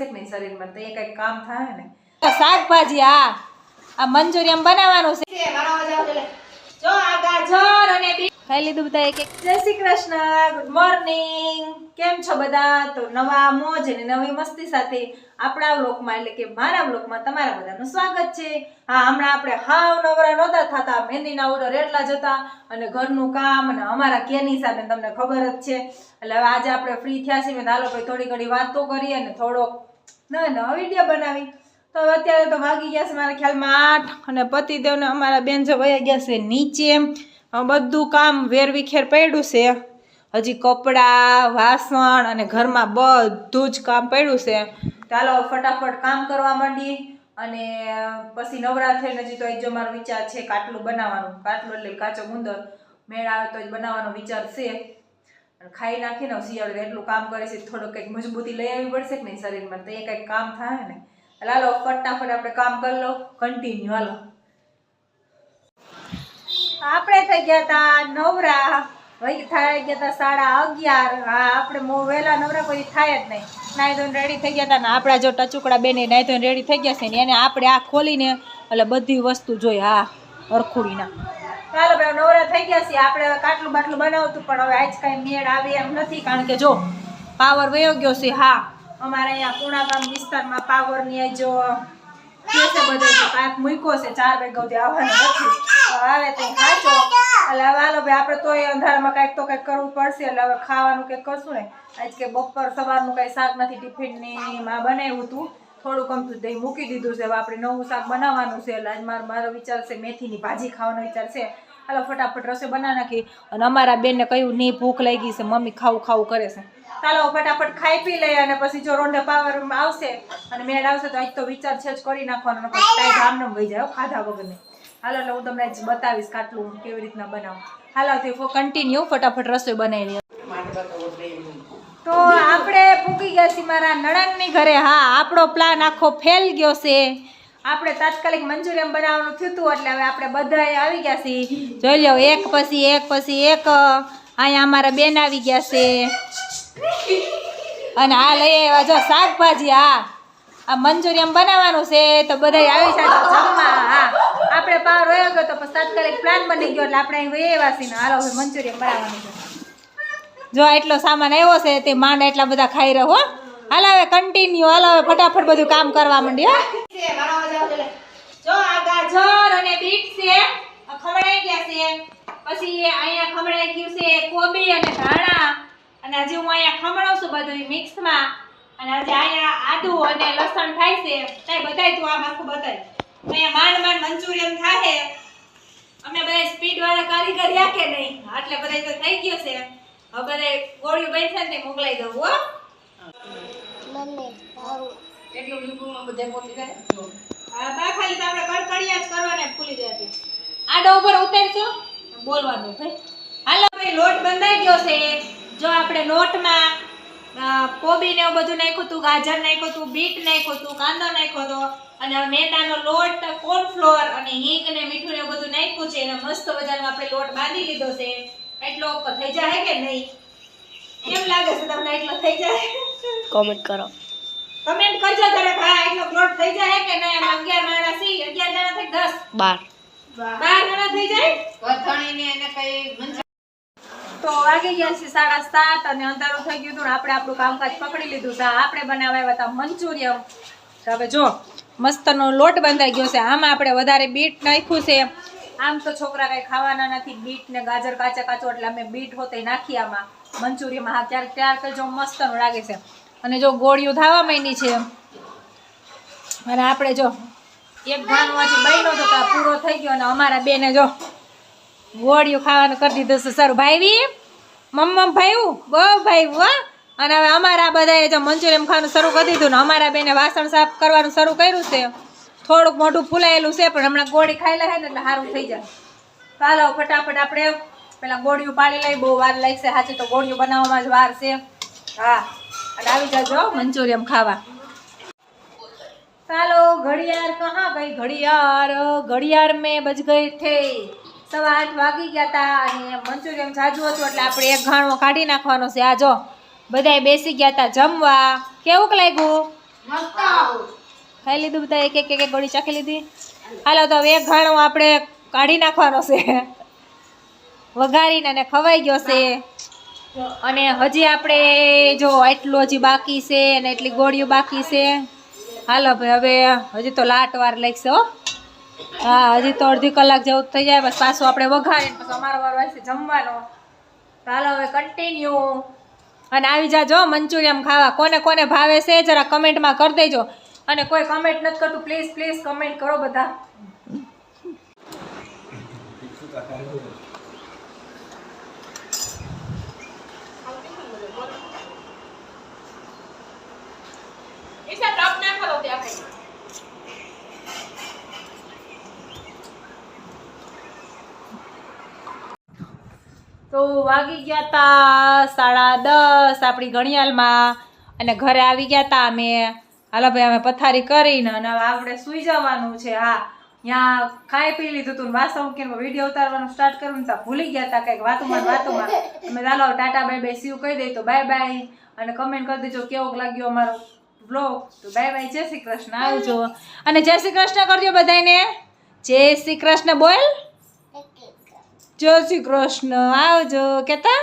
પડશે કે નહીં શરીરમાં તો એ કંઈક કામ થાય ને. શાકભાજી આ આ મંચુરિયમ બનાવવાનું છે. જો આ ગાજર અને ખાઈ લીધું બધા એક એક. જય શ્રી કૃષ્ણ ગુડ મોર્નિંગ કેમ છો બધા? તો નવા મોજ અને નવી મસ્તી સાથે આપણા વ્લોગમાં એટલે કે મારા વ્લોગમાં તમારા બધાનું સ્વાગત છે. હા હમણાં આપણે હાવ નવરા નહોતા થતા મહેંદીના ઓર્ડર એટલા જતા અને ઘરનું કામ અને અમારા કેની સાથે તમને ખબર જ છે. એટલે આજે આપણે ફ્રી થયા છીએ મેં હાલો ભાઈ થોડી ઘણી વાતો કરીએ અને થોડોક નવા નવા વીડિયો બનાવી. તો અત્યારે તો વાગી ગયા છે મારા ખ્યાલમાં આઠ અને પતિદેવને અમારા બેન જો વયા ગયા છે નીચે. બધું કામ વેરવિખેર પડ્યું છે. હજી કપડાં, વાસણ અને ઘરમાં બધું જ કામ પડ્યું છે. ચાલો ફટાફટ કામ કરવા માંડીએ અને પછી નવરા થઈને હજી તો જો મારો વિચાર છે કાટલું બનાવવાનું. કાટલું એટલે કાચો ગુંદર. મેળ આવે તો જ બનાવવાનો વિચાર છે. ખાઈ નાખીને શિયાળે એટલું કામ કરે છે, થોડુંક કંઈક મજબૂતી લઈ આવવી પડશે કે નહીં શરીરમાં, તો એ કંઈક કામ થાય ને. એટલે હાલો, ફટાફટ આપણે કામ કરી લો કન્ટિન્યુ હાલો. આપણે થઈ ગયા હતા નવરા વહી થાય ગયા હતા સાડા અગિયાર. હા, આપણે મો વહેલા નવરા, કોઈ થાય જ નહીં. નાઈ ધોઈને રેડી થઈ ગયા હતા ને આપણા જો ટચુકડા બેને નાઈ ધોઈને રેડી થઈ ગયા છે ને એને આપણે આ ખોલીને, એટલે બધી વસ્તુ જોઈ, હા અરખુડીના ચાલો ભાઈ, નવરા થઈ ગયા છીએ. આપણે હવે કાટલું બાટલું બનાવતું, પણ હવે આજ કાંઈ મેળ આવે એમ નથી, કારણ કે જો પાવર વયો ગયો છે. હા, અમારે અહીંયા પૂણાગામ વિસ્તારમાં પાવરની જો ચાર વાગ્યા સુધી આવવાનો નથી. આવે તો તો કંઈક કરવું પડશે. એટલે હવે ખાવાનું કંઈક કરશું ને? આજ કે બપોર સવારનું કાંઈ શાક નથી, ટિફિનની માં બનાવ્યું હતું થોડું કમતું દહીં મૂકી દીધું છે. હવે આપણે નવું શાક બનાવવાનું છે. એટલે આજ મારો મારો વિચાર છે મેથીની ભાજી ખાવાનો વિચાર છે. હાલો ફટાફટ રસોઈ બનાવી નાખી. અને અમારા બેનને કહ્યું નહીં ભૂખ લાગી છે. મમ્મી ખાવું ખાવું કરે છે. ચાલો ફટાફટ ખાઈ પી લઈએ અને પછી જો રોંડે પાવર આવશે અને મેળ આવશે તો આજ તો વિચાર છે જ કરી નાખવાનો. ટાઈમ આમને વહી જાય ખાધા વગરને. હાલો એટલે હું તમને બતાવીશ કાટલું હું કેવી રીતના બનાવું. હાલો તે કન્ટિન્યુ ફટાફટ રસોઈ બનાવી તો આપણે પૂકી ગયા છીએ મારા નણંદની ઘરે. હા, આપણો પ્લાન આખો ફેલ ગયો છે. આપણે તાત્કાલિક મંચુરિયમ બનાવવાનું થયું હતું, એટલે હવે આપણે બધાએ આવી ગયા છીએ. જોઈ લો એક પછી એક પછી એક અહીંયા અમારા બેન આવી ગયા છે. અને આ લઈ આવ્યા જો શાકભાજી, હા. આ મંચુરિયન બનાવવાનું છે, તો બધા આવી છે જમવા. હા, આપણે પાર રહ્યો ગયો તો તાત્કાલિક પ્લાન બની ગયો, એટલે આપણે અહીં વહી આવ્યા છીએ હાલો હવે મંચુરિયન બનાવવાનું છે. જો એટલો સામાન આવ્યો છે, તે માંડ એટલા બધા ખાઈ રહ્યો હાલો હવે કન્ટિન્યુ હાલ હવે ફટાફટ બધું કામ કરવા માંડી હો. જો આ અને બીટ છે ખવડાઈ ગયા છે. પછી અહીંયા ખવડાઈ ગયું છે, કોબી અને ધાણા. અને હજી હું અહીંયા ખમણું છું મિક્સમાં. અને આજે અહીંયા આદુ અને લસણ થાય છે. તાઈ બધાય તું આમ આખું બતાય. અહીંયા માંડ માંડ મંચુરિયન થાય અમે બધા સ્પીડ વાળા કારીગર રાખે નહીં? એટલે બધાય તો થઈ ગયું છે. હવે ગોળીઓ બનશે ને મોકલાઈ દઉં હો. એટલું લીંબુમાં બધે મોટી જાય. હા બા ખાલી તો આપણે કડકડિયા જ કરવાના જ ફૂલી આડો ઉપર ઉતારશો? બોલવાનું ભાઈ હાલો ભાઈ લોટ બંધાઈ ગયો છે. જો આપણે લોટમાં કોબી ને એવું બધું નાખ્યું હતું ગાજર નાખ્યું હતું બીટ નાખ્યું હતું કાંદો નાખ્યો હતો અને મેદાનો લોટ કોર્નફ્લોર અને હિંગ ને મીઠું ને એવું બધું નાખ્યું છે. અને મસ્ત મજાનો આપણે લોટ બાંધી લીધો છે. એટલો થઈ જાય કે નહીં? કેમ લાગે છે તમને એટલો થઈ જાય? કોમેન્ટ કરો. કમેન્ટ કરજો જરાક હા એટલો પ્લોટ થઈ જાય કે નહીં? આમ 11 માણસ સી 11 જણા થઈ 10 12 12 જણા થઈ જાય? તો વાગી ગયા છે સાડા સાત અને અંધારું થઈ ગયું હતું ને આપણે આપણું કામકાજ પકડી લીધું છે. આપણે બનાવ્યા હતા મંચુરિયમ હવે જો મસ્તનો લોટ બંધાઈ ગયો છે. આમાં આપણે વધારે બીટ નાખ્યું છે. આમ તો છોકરા કઈ ખાવાના નથી, બીટ ને ગાજર, કાચા કાચો, એટલે અમે બીટ હોતે નાખી આમાં મંચુરિયમાં હા, ત્યારે ત્યાર જો મસ્ત લાગે છે. અને જો ગોળીઓ ધાવા માંડી છે અને આપણે જો એક ઘાણું હજી બન્યો તો પૂરો થઈ ગયો અને અમારા બેને જો ગોળીઓ ખાવાનું કરી દીધું છે. સારું ભાઈ મમ્મ ભાઈવું બહુ ભાઈવું હો. અને હવે અમારા બધાએ જો મંચુરિયમ ખાવાનું શરૂ કરી દીધું ને અમારા બેને વાસણ સાફ કરવાનું શરૂ કર્યું છે. થોડુંક મોઢું ફૂલાયેલું છે, પણ હમણાં ગોળી ખાઈ લે ને એટલે સારું થઈ જાય. ચાલો ફટાફટ આપણે પેલા ગોળીઓ પાડી લઈ, બહુ વાર લાગશે સાચી તો ગોળીઓ બનાવવામાં જ વાર છે. હા, અને આવી જજો મંચુરિયમ ખાવા. ચાલો ઘડિયાળ કહા ગઈ ઘડિયાળ ઘડિયાળ મેં બજ ગઈ થે સવા આઠ વાગી ગયા હતા અને મંચુરિયમ જાજુ હતું, એટલે આપણે એક ઘાણો કાઢી નાખવાનો છે. આ જો બેસી ગયા હતા જમવા. કેવુંક લાગ્યું? ખાઈ લીધું બધા એક એક એક ગોળી ચાખી લીધી. હાલો, તો હવે એક ઘાણો આપણે કાઢી નાખવાનો છે. વઘારીને અને ખવાઈ ગયો છે. અને હજી આપણે જો એટલું હજી બાકી છે અને એટલી ગોળીઓ બાકી છે. હાલો, ભાઈ, હવે હજી તો લાટ વાર લાગશે, હો. હજી તો અડધી કલાક જેવું થઈ જાય, બસ પાછું આપણે વઘારીને પછી અમારો વાર વાગશે જમવાનો. ચાલો હવે કન્ટિન્યુ અને આવી જાજો મંચુરિયમ ખાવા. કોને કોને ભાવે છે, જરા કમેન્ટમાં કરી દેજો. અને કોઈ કમેન્ટ નથી કરતું પ્લીઝ પ્લીઝ કમેન્ટ કરો બધા. તો વાગી ગયા તા સાડા દસ આપણી ઘડિયાળમાં અને ઘરે આવી ગયા તા અમે. હાલો ભાઈ અમે પથારી કરીને અને હવે આપણે સૂઈ જવાનું છે. હા ત્યાં ખાઈ પી લીધું હતું વાસણ મૂકીને વીડિયો ઉતારવાનું સ્ટાર્ટ કર્યું ત્યાં તો ભૂલી ગયા હતા કંઈક વાતોમાં વાતોમાં. અમે ચાલો ટાટા બાય બાય સીવ કહી દઈએ તો બાય બાય. અને કમેન્ટ કરી દેજો કેવો લાગ્યો અમારો બ્લોગ તો બાય બાય જય શ્રી કૃષ્ણ. આવજો. અને જય શ્રી કૃષ્ણ કરજો બધાને જય શ્રી કૃષ્ણ બોલ. જય શ્રી કૃષ્ણ. આવજો. કેતા?